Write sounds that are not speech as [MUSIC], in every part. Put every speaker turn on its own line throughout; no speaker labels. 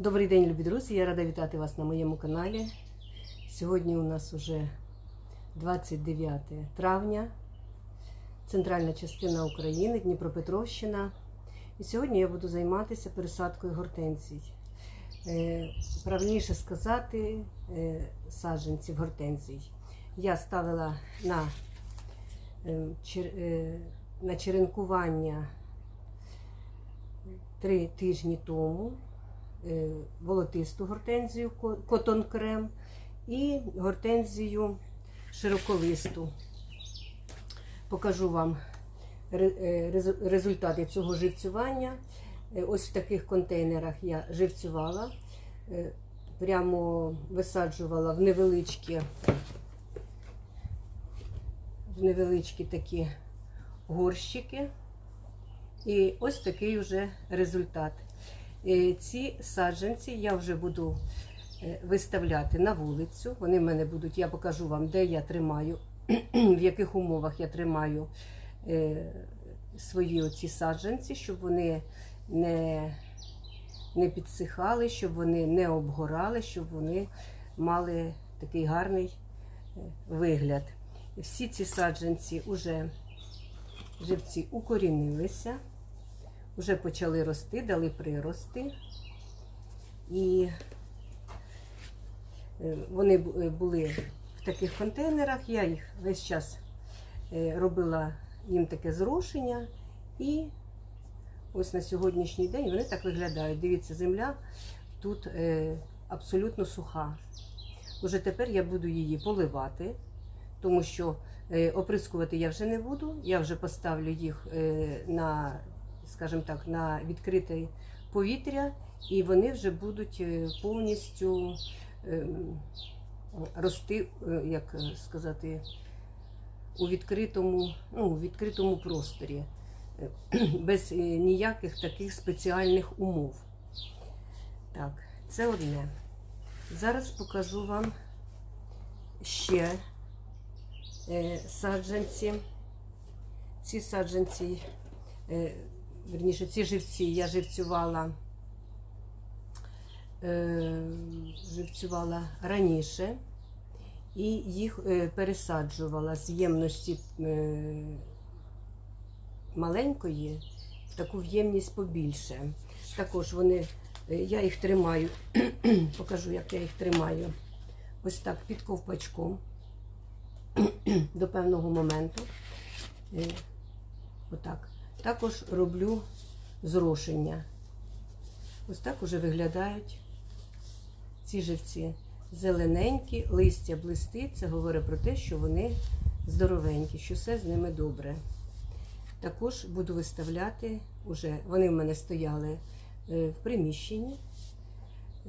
Добрий день, любі друзі! Я рада вітати вас на моєму каналі. Сьогодні у нас уже 29 травня, центральна частина України, Дніпропетровщина. І сьогодні я буду займатися пересадкою гортензій. Е, Правильніше сказати, е, саджанців гортензій. Я ставила на, е, на черенкування три тижні тому волотисту гортензію котон крем і гортензію широколисту. Покажу вам е, резу- результати цього живцювання. Е, Ось в таких контейнерах я живцювала, е, прямо висаджувала в невеличкі, в невеличкі такі горщики. І ось такий вже результат. Е, Ці саджанці я вже буду е, виставляти на вулицю. Вони в мене будуть, я покажу вам, де я тримаю, [CLEARS THROAT] в яких умовах я тримаю е, свої оці саджанці, щоб вони не, не підсихали, щоб вони не обгорали, щоб вони мали такий гарний вигляд. Всі ці саджанці вже живці укорінилися, вже почали рости, дали прирости. І е, вони е, були в таких контейнерах. Я їх весь час е, робила їм таке зрошення. І ось на сьогоднішній день вони так виглядають. Дивіться, земля тут абсолютно суха. Уже тепер я буду її поливати, тому що Оприскувати я вже не буду. Я вже поставлю їх на, скажімо так, на відкрите повітря, і вони вже будуть е, повністю ем, рости, е, як сказати, у відкритому, ну, у відкритому просторі, е, [CLEARS THROAT] без е, ніяких таких спеціальних умов. Так, це одне. Зараз покажу вам ще е, саджанці. Ці саджанці, е, верніше, ці живці я живцювала, е, живцювала раніше і їх е, пересаджувала з ємності е, маленької в таку в'ємність побільше. Також вони, е, я їх тримаю, [CLEARS THROAT] покажу, як я їх тримаю. Ось так під ковпачком [CLEARS THROAT] до певного моменту. Отак. Також роблю зрошення. Ось так уже виглядають ці живці. Зелененькі, листя блистить. Це говорить про те, що вони здоровенькі, що все з ними добре. Також буду виставляти, уже, вони в мене стояли е, в приміщенні,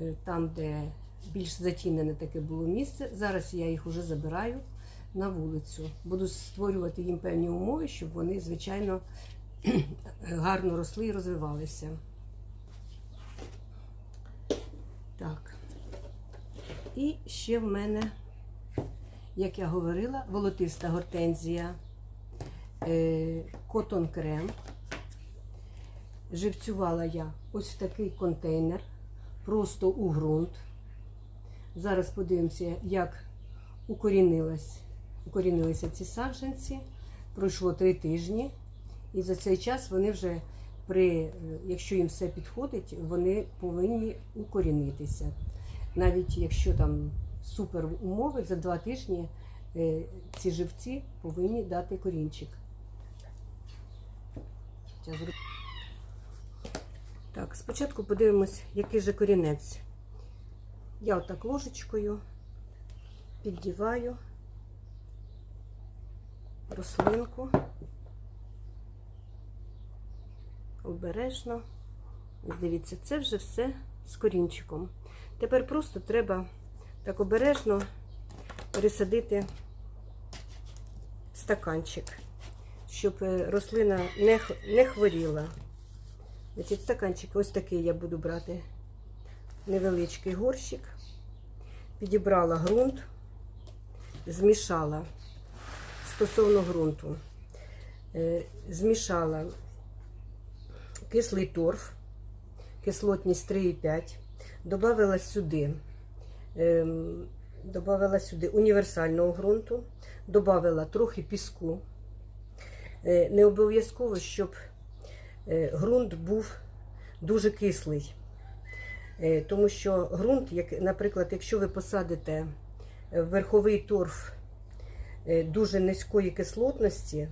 е, там, де більш затінене таке було місце. Зараз я їх уже забираю на вулицю. Буду створювати їм певні умови, щоб вони, звичайно, [CLEARS THROAT] гарно росли і розвивалися. Так. І ще в мене, як я говорила, волотиста гортензія, е, котон крем. Живцювала я ось в такий контейнер, просто у ґрунт. Зараз подивимося, як укорінилися ці саджанці. Пройшло три тижні, і за цей час вони вже, при, е, якщо їм все підходить, вони повинні укорінитися. Навіть якщо там супер умови, за два тижні е, ці живці повинні дати корінчик. Так, спочатку подивимось, який же корінець. Я отак ложечкою піддіваю рослинку обережно. Дивіться, це вже все з корінчиком. Тепер просто треба так обережно пересадити стаканчик, щоб е, рослина не, не хворіла. Значить, стаканчик ось такий я буду брати невеличкий горщик. Підібрала ґрунт, змішала стосовно ґрунту, е, змішала кислий торф, кислотність 3,5, Добавила сюди, ем, добавила сюди універсального ґрунту, добавила трохи піску. Е, Не обов'язково, щоб е, ґрунт був дуже кислий. Е, Тому що ґрунт, як, наприклад, якщо ви посадите верховий торф е, дуже низької кислотності,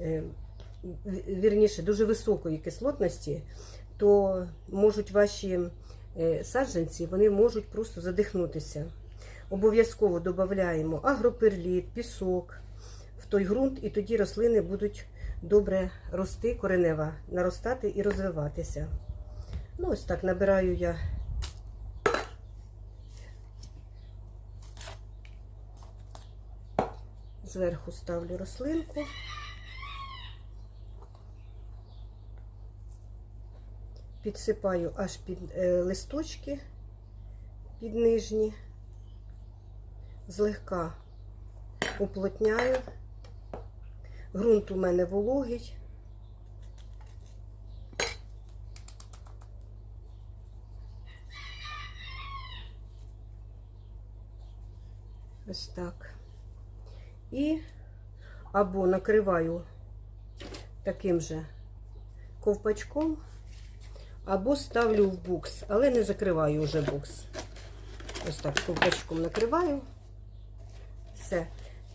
е, вірніше, дуже високої кислотності, то можуть ваші е, саджанці вони можуть просто задихнутися. Обов'язково додаємо агроперліт, пісок в той ґрунт, і тоді рослини будуть добре рости, коренева, наростати і розвиватися. Ну, ось так набираю я. Зверху ставлю рослинку. Підсипаю аж під е, листочки, під нижні, злегка уплотняю. Грунт у мене вологий. Ось так. І або накриваю таким же ковпачком, або ставлю в букс, але не закриваю вже букс. Ось так ковпачком накриваю. Все.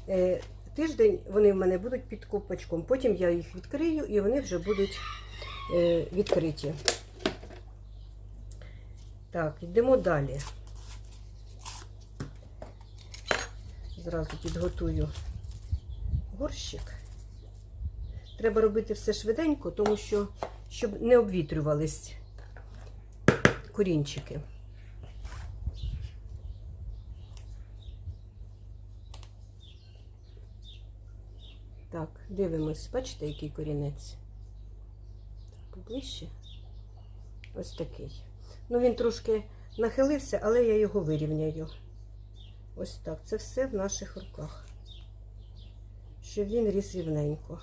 Е, Тиждень вони в мене будуть під ковпачком. Потім я їх відкрию і вони вже будуть е, відкриті. Так, йдемо далі. Зразу підготую горщик. Треба робити все швиденько, тому що щоб не обвітрювались корінчики. Так, дивимось, бачите, який корінець? Поближче. Ось такий. Ну, він трошки нахилився, але я його вирівняю. Ось так. Це все в наших руках. Щоб він ріс рівненько.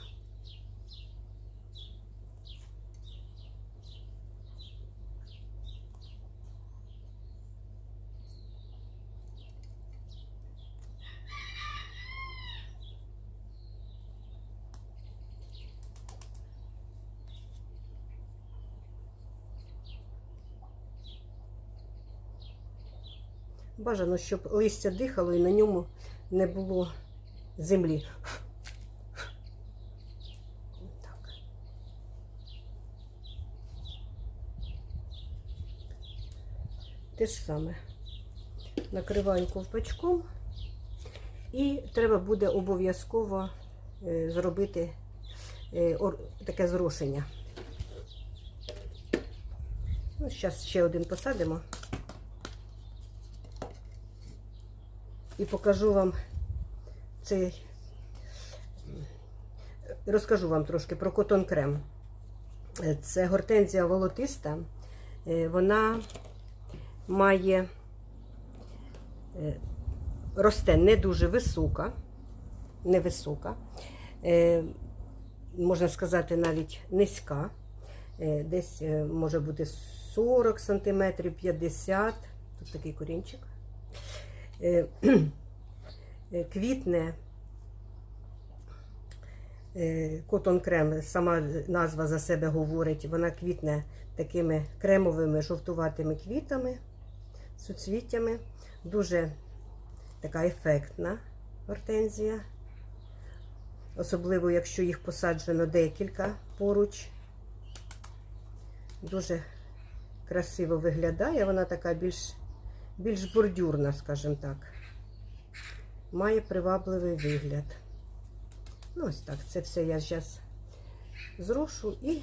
Бажано, щоб листя дихало і на ньому не було землі. Те ж саме. Накриваю ковпачком і треба буде обов'язково е, зробити е, таке зрошення. Ну, зараз ще один посадимо. І покажу вам цей. Розкажу вам трошки про котон крем. Це гортензія волотиста. Е, Вона має е, росте не дуже висока, невисока, е, можна сказати, навіть низька. Десь може бути 40 см, 50 Тут такий корінчик. Е, [CLEARS THROAT] е, квітне е, котон крем, сама назва за себе говорить, вона квітне такими кремовими жовтуватими квітами, суцвіттями. Дуже така ефектна гортензія. Особливо, якщо їх посаджено декілька поруч. Дуже красиво виглядає, вона така більш більш бордюрна, скажімо так. Має привабливий вигляд. Ну, ось так. Це все я зараз зрошу і.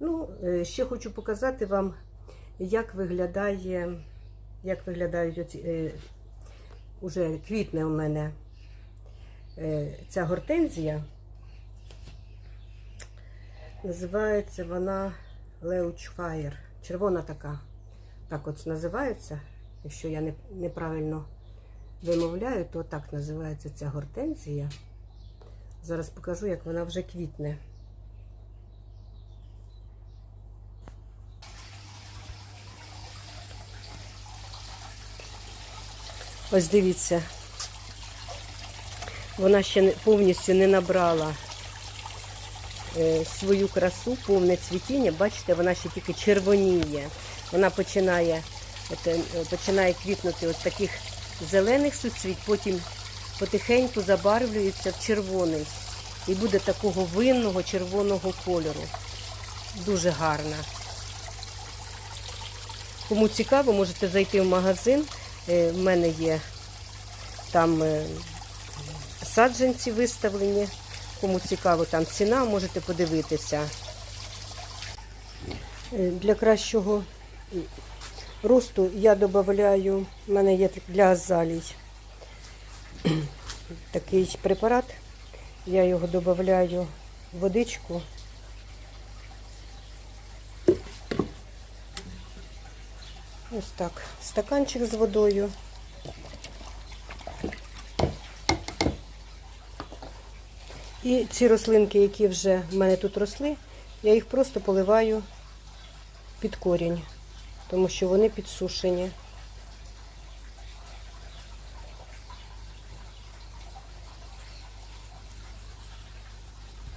Ну, е, ще хочу показати вам, як виглядає, як виглядають оці, е, уже квітне у мене е, ця гортензія. Називається вона Леучфаєр. Червона така так от називається. Якщо я неправильно вимовляю, то так називається ця гортензія. Зараз покажу, як вона вже квітне. Ось дивіться, вона ще повністю не набрала е, свою красу, повне цвітіння. Бачите, вона ще тільки червоніє. Вона починає, от, е, починає квітнути от таких зелених суцвіт, потім потихеньку забарвлюється в червоний. І буде такого винного червоного кольору. Дуже гарна. Кому цікаво, можете зайти в магазин. Е, В мене є там е, саджанці виставлені. Кому цікаво, там ціна, можете подивитися. Для кращого росту я додаю, в мене є для азалій [CLEARS THROAT] такий препарат. Я його додаю в водичку. Ось так. Стаканчик з водою. І ці рослинки, які вже в мене тут росли, я їх просто поливаю під корінь, тому що вони підсушені.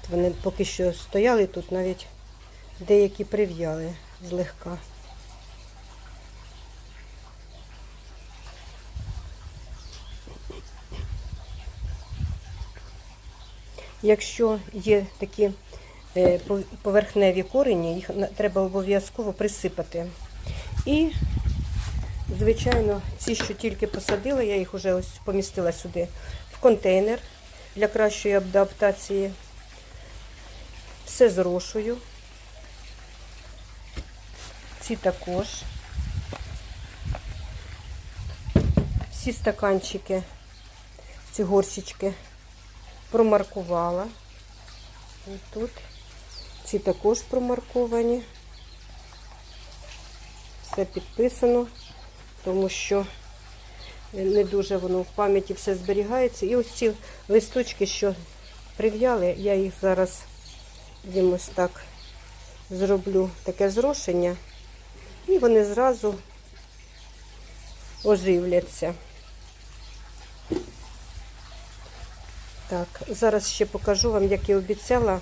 Вони поки що стояли тут, навіть деякі прив'яли злегка. Якщо є такі е, поверхневі корені, їх треба обов'язково присипати. І, звичайно, ці, що тільки посадила, я їх вже ось помістила сюди в контейнер для кращої адаптації. Все зрошую. Ці також. Всі стаканчики, ці горщички промаркувала. Ось тут. Ці також промарковані. Все підписано, тому що не дуже воно в пам'яті все зберігається. І ось ці листочки, що прив'яли, я їх зараз їм так зроблю таке зрошення, і вони зразу оживляться. Так, зараз ще покажу вам, як і обіцяла,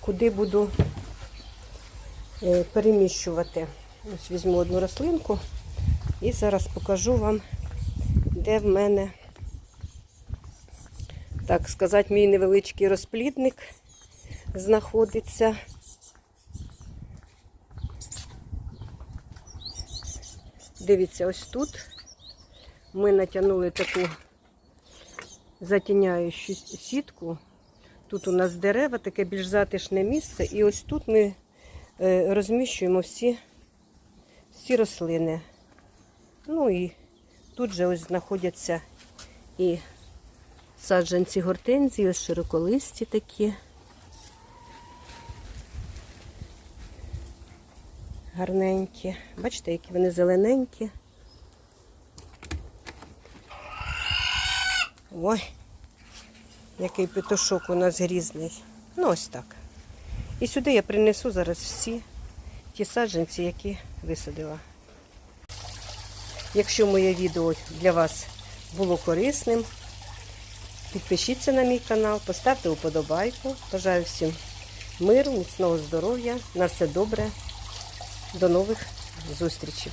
куди буду е, переміщувати. Ось візьму одну рослинку і зараз покажу вам, де в мене, так сказати, мій невеличкий розплідник знаходиться. Дивіться, ось тут ми натягнули таку затіняючу сітку. Тут у нас дерева, таке більш затишне місце. І ось тут ми е, розміщуємо всі, всі рослини. Ну і тут же ось знаходяться і саджанці гортензії, ось широколисті такі. Гарненькі. Бачите, які вони зелененькі. Ой, який петушок у нас грізний. Ну, ось так. І сюди я принесу зараз всі ті саджанці, які висадила. Якщо моє відео для вас було корисним, підпишіться на мій канал, поставте вподобайку. Бажаю всім миру, міцного здоров'я. На все добре. До нових зустрічей.